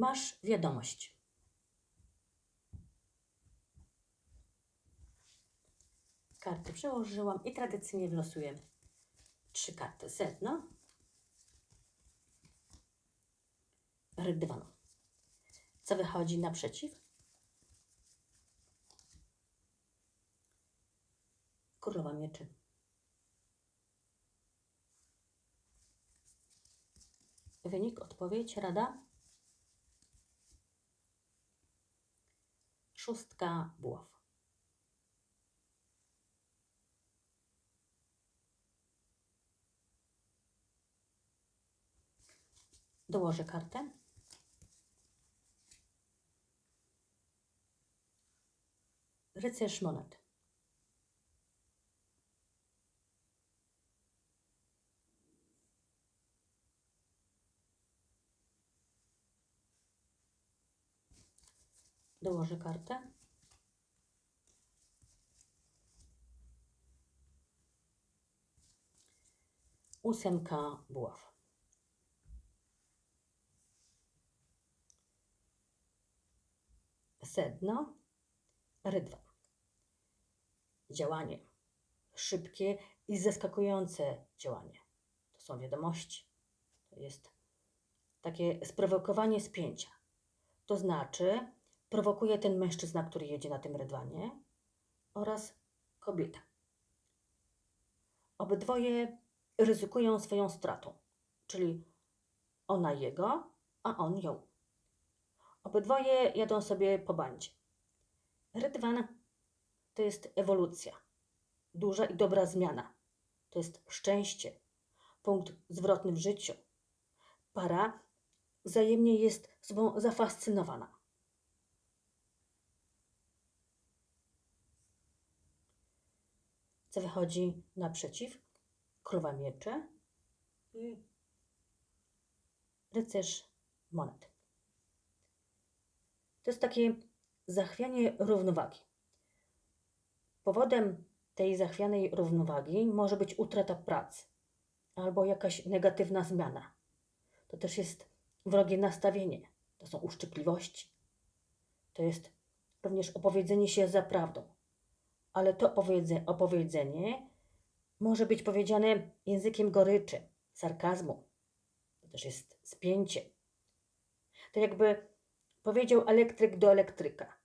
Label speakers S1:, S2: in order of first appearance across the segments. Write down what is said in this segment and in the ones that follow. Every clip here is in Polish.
S1: Masz wiadomość. Karty przełożyłam i tradycyjnie wylosuję trzy karty. Sedno, rydwan. Co wychodzi naprzeciw? Królowa mieczy. Wynik, odpowiedź, rada? Szóstka buław. Dołożę kartę. Rycerz monet. Dołożę kartę. Ósemka buław. Sedno, rydwan. Działanie. Szybkie i zaskakujące działanie. To są wiadomości. To jest takie sprowokowanie spięcia. To znaczy, prowokuje ten mężczyzna, który jedzie na tym rydwanie oraz kobieta. Obydwoje ryzykują swoją stratą, czyli ona jego, a on ją. Obydwoje jadą sobie po bandzie. Rydwan to jest ewolucja, duża i dobra zmiana. To jest szczęście, punkt zwrotny w życiu. Para wzajemnie jest sobą zafascynowana. Co wychodzi naprzeciw? Królowa miecze i rycerz monet. To jest takie zachwianie równowagi. Powodem tej zachwianej równowagi może być utrata pracy albo jakaś negatywna zmiana. To też jest wrogie nastawienie, to są uszczypliwości. To jest również opowiedzenie się za prawdą. Ale to opowiedze, opowiedzenie może być powiedziane językiem goryczy, sarkazmu. To też jest spięcie. To jakby powiedział elektryk do elektryka,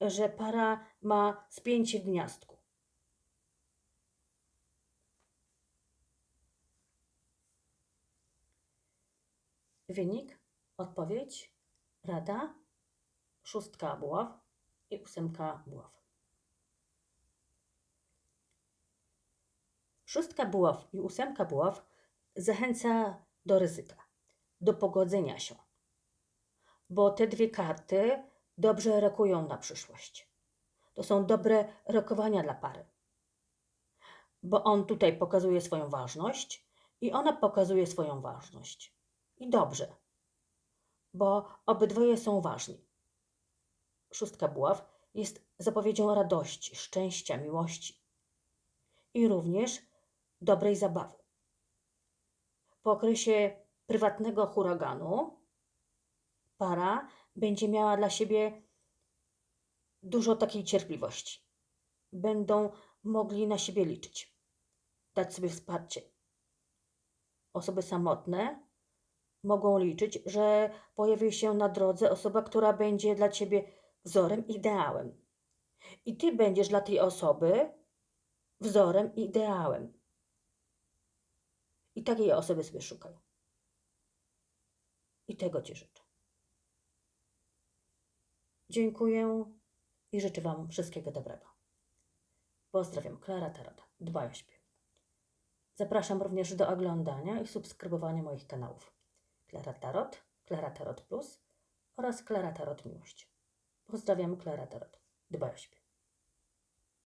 S1: że para ma spięcie w gniazdku. Wynik, odpowiedź, rada, szóstka buław i ósemka buław. Szóstka buław i ósemka buław zachęca do ryzyka, do pogodzenia się, bo te dwie karty dobrze rokują na przyszłość. To są dobre rokowania dla pary, bo on tutaj pokazuje swoją ważność i ona pokazuje swoją ważność. I dobrze, bo obydwoje są ważni. Szóstka buław jest zapowiedzią radości, szczęścia, miłości i również dobrej zabawy. Po okresie prywatnego huraganu para będzie miała dla siebie dużo takiej cierpliwości. Będą mogli na siebie liczyć, dać sobie wsparcie. Osoby samotne mogą liczyć, że pojawi się na drodze osoba, która będzie dla ciebie wzorem, ideałem. I ty będziesz dla tej osoby wzorem, ideałem. I takiej osoby sobie szukaj. I tego Ci życzę. Dziękuję i życzę Wam wszystkiego dobrego. Pozdrawiam, Klara Tarot. Dbaj o siebie. Zapraszam również do oglądania i subskrybowania moich kanałów. Klara Tarot, Klara Tarot Plus oraz Klara Tarot Miłość. Pozdrawiam, Klara Tarot. Dbaj o siebie.